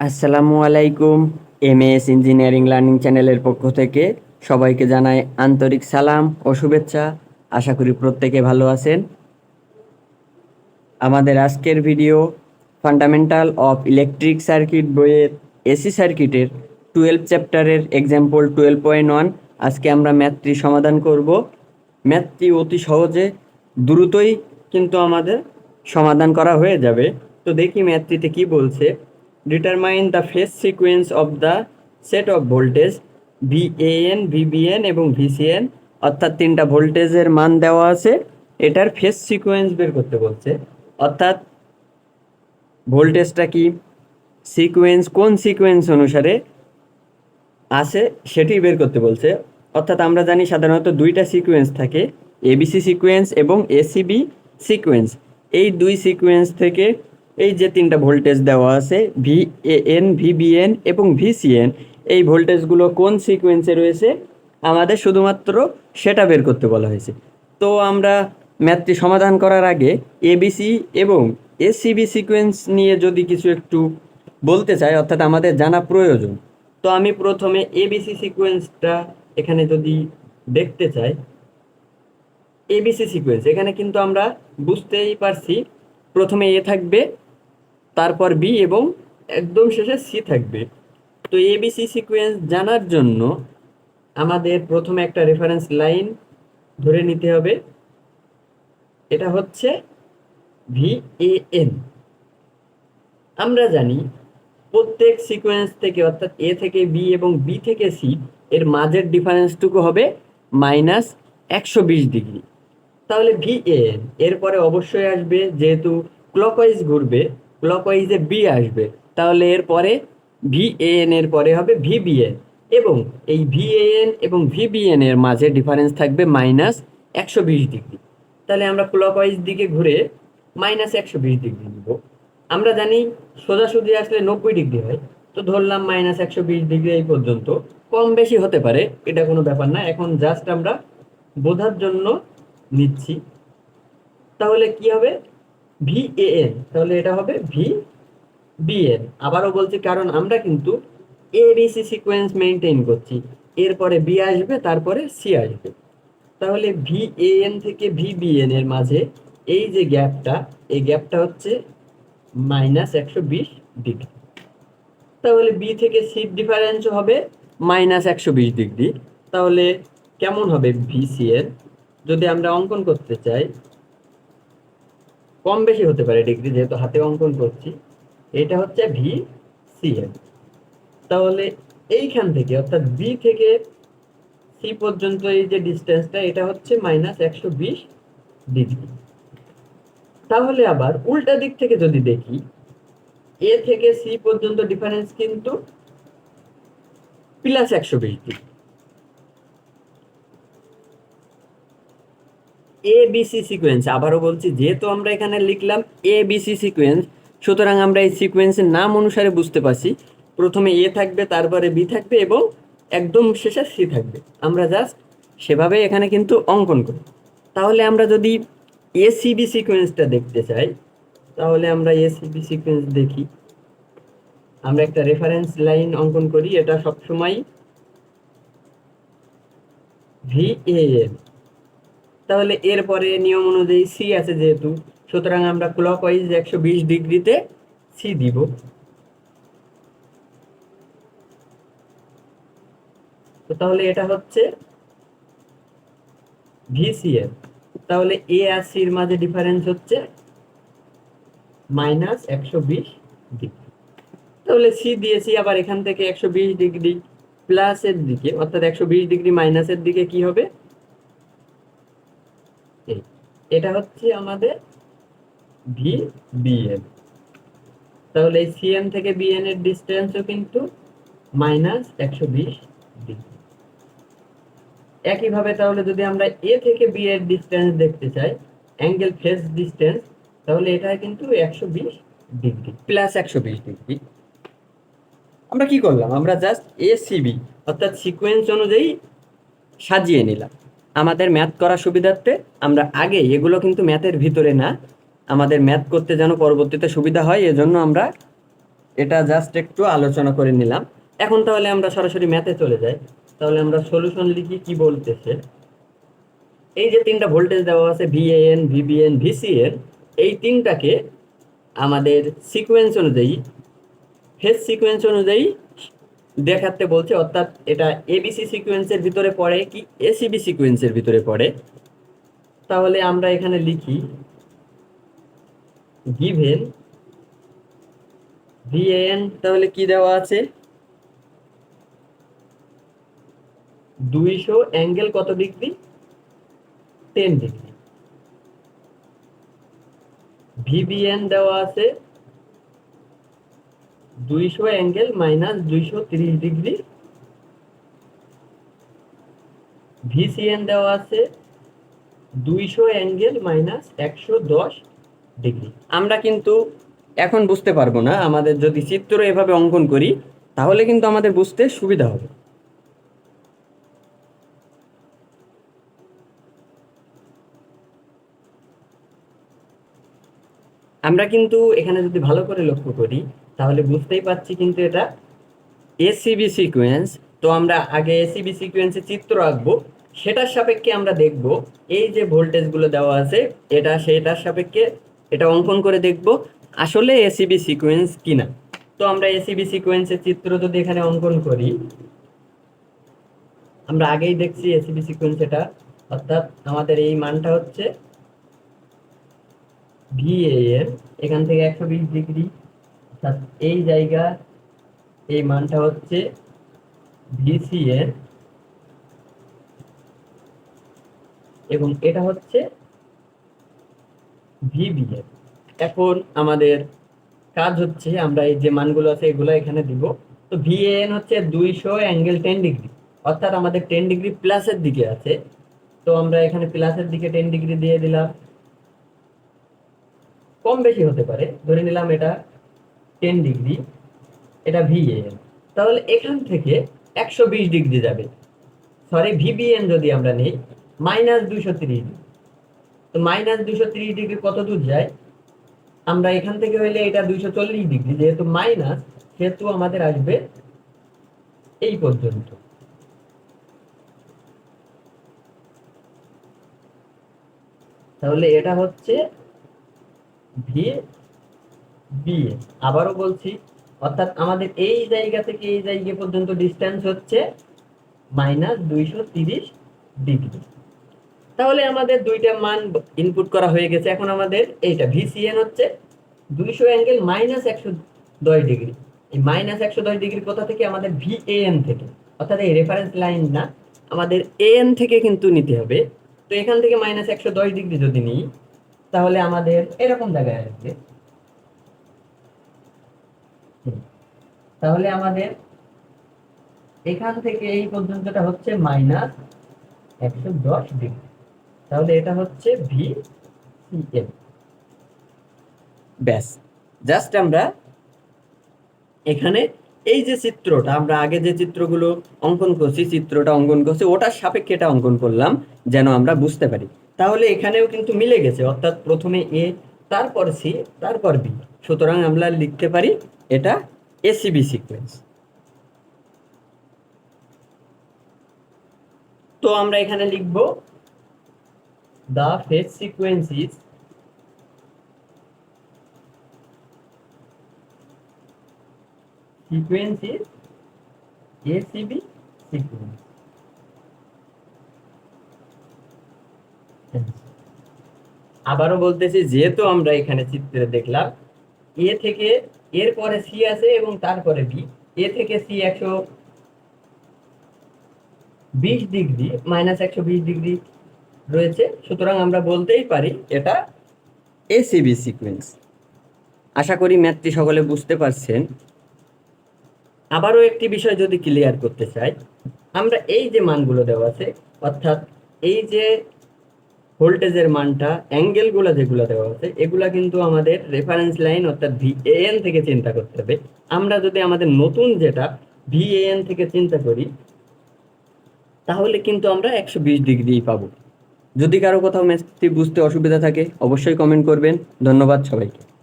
আসসালামু আলাইকুম M S engineering learning চ্যানেলের পক্ষ থেকে সবাইকে জানাই আন্তরিক সালাম ও শুভেচ্ছা। আশা করি প্রত্যেকে ভালো আছেন। আমাদের আজকের video fundamental of electric circuit বইয়ের এসি সার্কিটের টুয়েলভ চ্যাপ্টারের এক্সাম্পল টুয়েলভ পয়েন্ট ওয়ান আজকে আমরা ম্যাথটি সমাধান করব। ম্যাথটি অতি সহজে, দ্রুতই কিন্তু আমাদের সমাধান করা হয়ে যাবে। তো দেখি ম্যাথটিতে কি বলছে। Determine the phase sequence of the set of voltage VAN VBN এবং ভিসিএন অর্থাৎ তিনটা ভোল্টেজের মান দেওয়া আছে। এটার ফেস সিকোয়েন্স বের করতে বলছে। অর্থাৎ ভোল্টেজটা কি? সিকোয়েন্স কোন সিকোয়েন্স অনুসারে আছে সেটি বের করতে বলছে। অর্থাৎ আমরা জানি সাধারণত দুইটা সিকোয়েন্স থাকে এবিসি সিকোয়েন্স এবং এসিবি সিকোয়েন্স এই দুই সিকোয়েন্স থেকে এই যে তিনটা ভোল্টেজ দেওয়া আছে ভি এন ভিবিএন এবং ভিসিএন এই ভোল্টেজগুলো কোন সিকোয়েন্সে রয়েছে? আমাদের শুধুমাত্র সেটা বের করতে বলা হয়েছে। তো আমরা ম্যাথটি সমাধান করার আগে এবিসি এবং এসিবি সিকোয়েন্স নিয়ে যদি কিছু একটু বলতে চাই, অর্থাৎ আমাদের জানা প্রয়োজন, তো আমি প্রথমে এবিসি সিকোয়েন্সটা এখানে যদি দেখতে চাই। এবিসি সিকোয়েন্স এখানে কিন্তু আমরা বুঝতেই পারছি, প্রথমে এ থাকবে তারপর বি এবং একদম শেষে সি থাকবে। তো এবিসি সিকোয়েন্স জানার জন্য আমাদের প্রথমে একটা রেফারেন্স লাইন ধরে নিতে হবে। এটা হচ্ছে ভি এন আমরা জানি প্রত্যেক সিকোয়েন্স থেকে, অর্থাৎ এ থেকে বি এবং বি থেকে সি এর মাঝের ডিফারেন্সটুকু হবে মাইনাস একশো বিশ ডিগ্রি তাহলে ভি এন এরপরে অবশ্যই আসবে যেহেতু ক্লকওয়াইজ ঘুরবে ক্লকওয়াইজে বি আসবে, তাহলে এরপরে ভি এন এর পরে হবে ভিবিএন এবং এই ভি এন এবং ভিবিএন এর মাঝে ডিফারেন্স থাকবে মাইনাস একশো বিশ ডিগ্রি তাহলে আমরা ক্লকওয়াইজ দিকে ঘুরে মাইনাস একশো বিশ ডিগ্রি নিব। আমরা জানি সোজাসুজি আসলে নব্বই ডিগ্রি হয়, তো ধরলাম মাইনাস একশো বিশ ডিগ্রি এই পর্যন্ত। কম বেশি হতে পারে, এটা কোনো ব্যাপার না, এখন জাস্ট আমরা বোঝার জন্য নিচ্ছি। তাহলে কি হবে? ভি এন তাহলে এটা হবে ভি বিএন আবারও বলছি, কারণ আমরা কিন্তু এ বিসি সিকোয়েন্স মেনটেন করছি। এরপরে বি আসবে, তারপরে সি আসবে। তাহলে ভি এন থেকে ভি বিএন এর মাঝে এই যে গ্যাপটা, এই গ্যাপটা হচ্ছে মাইনাস একশো বিশ ডিগ্রি তাহলে বি থেকে সির ডিফারেন্স হবে মাইনাস একশো বিশ ডিগ্রি তাহলে কেমন হবে ভিসিএন যদি আমরা অঙ্কন করতে চাই কম বেশি হতে পারে ডিগ্রি যেহেতু হাতে অঙ্কন করছি। এটা হচ্ছে ভি সিএন তাহলে এইখান থেকে, অর্থাৎ বি থেকে সি পর্যন্ত এই যে ডিস্টেন্সটা এটা হচ্ছে মাইনাস একশো বিশ ডিগ্রি তাহলে আবার উল্টা দিক থেকে যদি দেখি এ থেকে সি পর্যন্ত ডিফারেন্স কিন্তু প্লাস একশো বিশ ডিগ্রি এ সিকোয়েন্স আবারও বলছি, যেহেতু আমরা এখানে লিখলাম এ সিকোয়েন্স সুতরাং আমরা এই সিকোয়েন্সের নাম অনুসারে বুঝতে পারছি। প্রথমে এ থাকবে, তারপরে বি থাকবে এবং একদম শেষে সি থাকবে। আমরা জাস্ট সেভাবে এখানে কিন্তু অঙ্কন করি। তাহলে আমরা যদি এসিবি সিকোয়েন্সটা দেখতে চাই, তাহলে আমরা এসিবি সিকোয়েন্স দেখি। আমরা একটা রেফারেন্স লাইন অঙ্কন করি, এটা সবসময় ভি এন তাহলে এরপরে নিয়ম অনুযায়ী সি আছে যেহেতু, সুতরাং আমরা ক্লক ওয়াইজ একশো বিশ ডিগ্রিতে সি দিব। তো তাহলে এটা হচ্ছে ভিসিএন তাহলে এ আর সির মাঝে ডিফারেন্স হচ্ছে মাইনাস একশো বিশ ডিগ্রি। তাহলে সি দিয়েছি, আবার এখান থেকে একশো বিশ ডিগ্রি প্লাসের দিকে, অর্থাৎ একশো বিশ ডিগ্রি মাইনাসের দিকে কি হবে? এটা হচ্ছে আমাদের ভি বিএন তাহলে এই সিএন থেকে বিএন এর ডিস্টেন্সও কিন্তু মাইনাস একশো বিশ ডিগ্রি একইভাবে তাহলে যদি আমরা এ থেকে বি এর ডিস্টেন্স দেখতে চাই অ্যাঙ্গেল ফেস ডিস্টেন্স তাহলে এটা কিন্তু একশো বিশ ডিগ্রি প্লাস একশো বিশ ডিগ্রি আমরা কি করলাম? আমরা জাস্ট এ সিবি অর্থাৎ সিকোয়েন্স অনুযায়ী সাজিয়ে নিলাম। আমাদের ম্যাথ করার সুবিধার্থে আমরা আগে এগুলো কিন্তু ম্যাথের ভিতরে না, আমাদের ম্যাথ করতে যেন পরবর্তীতে সুবিধা হয়, এজন্য আমরা এটা জাস্ট একটু আলোচনা করে নিলাম। এখন তাহলে আমরা সরাসরি ম্যাথে চলে যাই। তাহলে আমরা সলিউশন লিখি কি বলতেছে। এই যে তিনটা ভোল্টেজ দেওয়া আছে ভিএএন ভিবিএন ভিসিএন এই তিনটাকে আমাদের সিকোয়েন্স অনুযায়ী ফেজ সিকোয়েন্স অনুযায়ী দেখাতে বলছে, অর্থাৎ এটা এবিসি সিকোয়েন্সের ভিতরে পড়ে কি এসিবি সিকোয়েন্সের ভিতরে পড়ে? তাহলে আমরা এখানে লিখি গিভেন ভিএন তাহলে কি দেওয়া আছে? দুইশো অ্যাঙ্গেল কত ডিগ্রি? Ten degree. ভিবিএন দেওয়া আছে দুইশো অ্যাঙ্গেল মাইনাস দুইশো তিরিশ ডিগ্রি ভিসিএন দেওয়া আছে দুইশো অ্যাঙ্গেল মাইনাস একশো দশ ডিগ্রি আমরা কিন্তু এখন বুঝতে পারব না, আমাদের যদি চিত্র এভাবে অঙ্কন করি, তাহলে কিন্তু আমাদের বুঝতে সুবিধা হবে। আমরা কিন্তু এখানে যদি ভালো করে লক্ষ্য করি, তাহলে বুঝতেই পারছি কিন্তু এটা এসিবি সিকোয়েন্স তো আমরা আগে এসিবি সিকোয়েন্সে চিত্র আঁকবো। সেটার সাপেক্ষে আমরা দেখব, এই যে ভোল্টেজগুলো দেওয়া আছে, এটা সেটার সাপেক্ষে এটা অঙ্কন করে দেখব, আসলে এসিবি সিকোয়েন্স কিনা। তো আমরা এসিবি সিকোয়েন্সের চিত্র যদি এখানে অঙ্কন করি, আমরা আগেই দেখছি এসিবি সিকোয়েন্স এটা, অর্থাৎ আমাদের এই মানটা হচ্ছে ভিএএন এখান থেকে একশো বিশ ডিগ্রি। এই জায়গা, এই মানটা হচ্ছে ভিসিএন এবং এটা হচ্ছে ভিবিএন এখন আমাদের কাজ হচ্ছে, আমরা এই যে মানগুলো আছে, এগুলো এখানে দিব। তো ভিএন হচ্ছে দুইশো অ্যাঙ্গেল টেন ডিগ্রি। অর্থাৎ আমাদের টেন ডিগ্রি প্লাসের দিকে আছে। তো আমরা এখানে প্লাসের দিকে টেন ডিগ্রি দিয়ে দিলাম। কম বেশি হতে পারে। ধরে নিলাম এটা টেন ডিগ্রি এটা ভিএন তাহলে এখান থেকে একশো বিশ ডিগ্রি যাবে। সরি ভিবিএন যদি আমরা নিই মাইনাস দুশো তিরিশ তো মাইনাস দুশো তিরিশ ডিগ্রি কত দূর যায়? আমরা এখান থেকে হইলে এটা দুইশো চল্লিশ ডিগ্রি যেহেতু মাইনাস সেহেতু আমাদের আসবে এই পর্যন্ত। তাহলে এটা হচ্ছে ভি, বি। আবারও বলছি, অর্থাৎ আমাদের এই জায়গা থেকে এই জায়গা পর্যন্ত ডিস্টেন্স হচ্ছে মাইনাস দুইশো তিরিশ ডিগ্রি তাহলে আমাদের দুইটা মান ইনপুট করা হয়ে গেছে। এখন আমাদের এইটা ভিসিএন হচ্ছে দুইশো অ্যাঙ্গেল মাইনাস একশো দশ ডিগ্রি এই মাইনাস একশো দশ ডিগ্রি কোথা থেকে? আমাদের ভিএএন থেকে। অর্থাৎ এই রেফারেন্স লাইন না, আমাদের এএন থেকে কিন্তু নিতে হবে। তো এখান থেকে মাইনাস একশো দশ ডিগ্রি যদি নিই তাহলে আমাদের এরকম জায়গায় আসবে। তাহলে আমাদের এখান থেকে এই পর্যন্তটা হচ্ছে মাইনাস একশো দশ ডিগ্রি। তাহলে এটা হচ্ছে ভি সিএম ব্যাস। জাস্ট আমরা এখানে এই যে চিত্রটা, আমরা আগে যে চিত্রগুলো অঙ্কন করছি, চিত্রটা অঙ্কন করছি, ওটার সাপেক্ষে এটা অঙ্কন করলাম, যেন আমরা বুঝতে পারি। তাহলে এখানেও কিন্তু মিলে গেছে, অর্থাৎ প্রথমে এ, তারপর সি, তারপর বি সুতরাং আমরা লিখতে পারি এটা এসিবি সিকোয়েন্স তো আমরা এখানে লিখব the phase sequence is sequence is ACB sequence. আবারও বলতেছি, যেহেতু আমরা এখানে চিত্রে দেখলাম, এ থেকে এর পরে সি আছে এবং তারপরে বি। এ থেকে সি একশো বিশ ডিগ্রি, মাইনাস একশো বিশ ডিগ্রি রয়েছে। সুতরাং আমরা বলতেই পারি এটা এসিবি সিকোয়েন্স আশা করি ম্যাথটি সকলে বুঝতে পারছেন। আবারও একটি বিষয় যদি ক্লিয়ার করতে চাই, আমরা এই যে মানগুলো দেওয়া আছে, অর্থাৎ এই যে ভোল্টেজের মানটা অ্যাঙ্গেলগুলো যেগুলো দেওয়া আছে, এগুলা কিন্তু আমাদের রেফারেন্স লাইন অর্থাৎ ভিএএন থেকে চিন্তা করতে হবে। আমরা যদি আমাদের নতুন যেটা ভিএএন থেকে চিন্তা করি, তাহলে কিন্তু আমরা একশো বিশ ডিগ্রি পাবো। যদি কারও কোথাও ম্যাথটি বুঝতে অসুবিধা থাকে, অবশ্যই কমেন্ট করবেন। ধন্যবাদ সবাইকে।